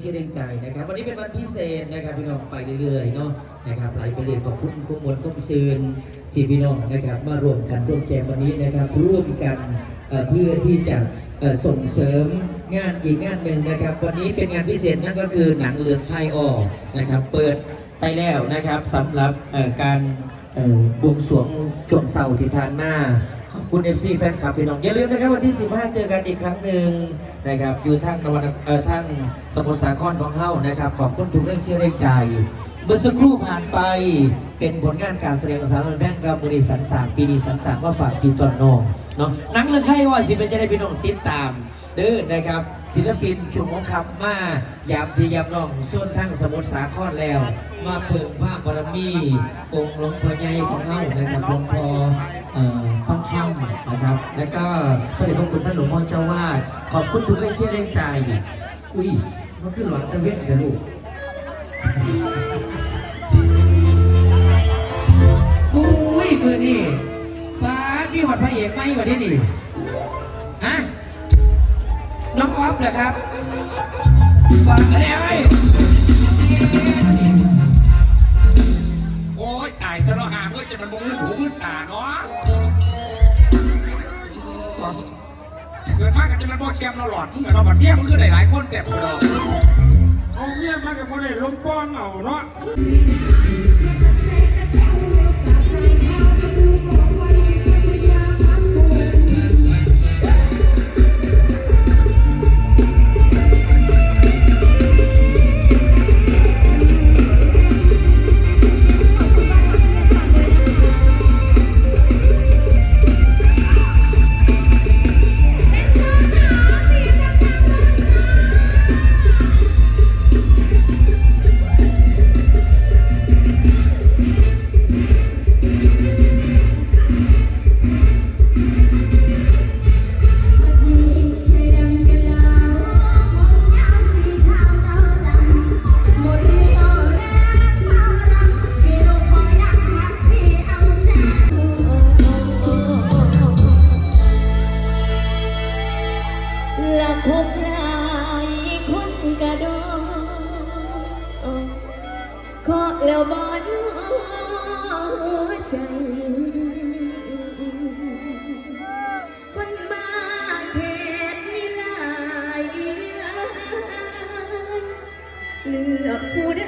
เชื่อเรื่องใจนะครับ วันนี้เป็นวันพิเศษนะครับพี่น้องไปเรื่อยๆเนาะนะครับหลไปเรื่อยขอบคุณคุ้มมวลคุ้มซืนที่พี่น้องนะครับ มารวมกันร่วมแจมวันนี้นะครับ ร่วมกันเพื่อที่จะส่งเสริมงานอีกงานหนึ่งนะครับ วันนี้เป็นงานพิเศษนั่นก็คือหนังเรือนไทยออกนะครับ เปิดไปแล้วนะครับสำหรับการบวงสรวงช่วงเสาร์ที่ผ่านมา คุณ FC แฟนคลับพี่น้อง อย่าลืมนะครับวันที่ 15 เจอกันอีกครั้งหนึ่งนะครับอยู่ทางตะวันเอ่อทางสมุทรสาครของเฮานะครับขอบคุณทุกเรื่องเชื่อเรื่องใจ เมื่อสักครู่ผ่านไปเป็นผลงานการแสดงสารแพงกับมือนีสันสามปีนีสันสามว่าฝากพี่ต้นน้องเนาะนังเรื่องไข้ว่าสิเป็นจะได้พี่น้องติดตามเด้อนะครับศิลปินชุมของคำมายามพี่ยามน้องส่วนทั้งสมุทรสาครแล้ว มาเพิ่มภาพบารมีองค์หลวงพ่อใหญ่ของเฮานะครับหลวงพ่อเอ่อต้องคำนะครับ แล้วก็พระเดชพระคุณท่านหลวงพ่อเจ้าวาดขอบคุณทุกเรื่องเชื่อเรื่องใจ อุ้ยมันคือหลอดตะเวนกันลูกอุ้ยมือนี่ฟ้าพี่หอดพระเอกไหมวันนี้นี่ฮะน้องออฟเหรอครับฝากอะไรเอ้ย อ้ยตายซะแล้วหาเมื่อจะมันมืดหูมืดตาเนาะเกิดมากก็จะมันบ่เคียมเราหลอดมึงเหมือนเราบัดเนี้ยมึงคือหลายๆคนแต่กูดอกเอาเมียมากับคนได้ลมป้อนเอาเนาะ ละคบหลายคนกระโดดขอแล้วบอนหัวใจ คนมาเขตมีหลายเลือกผู้ใด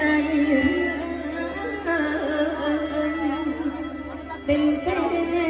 เป็นแฟน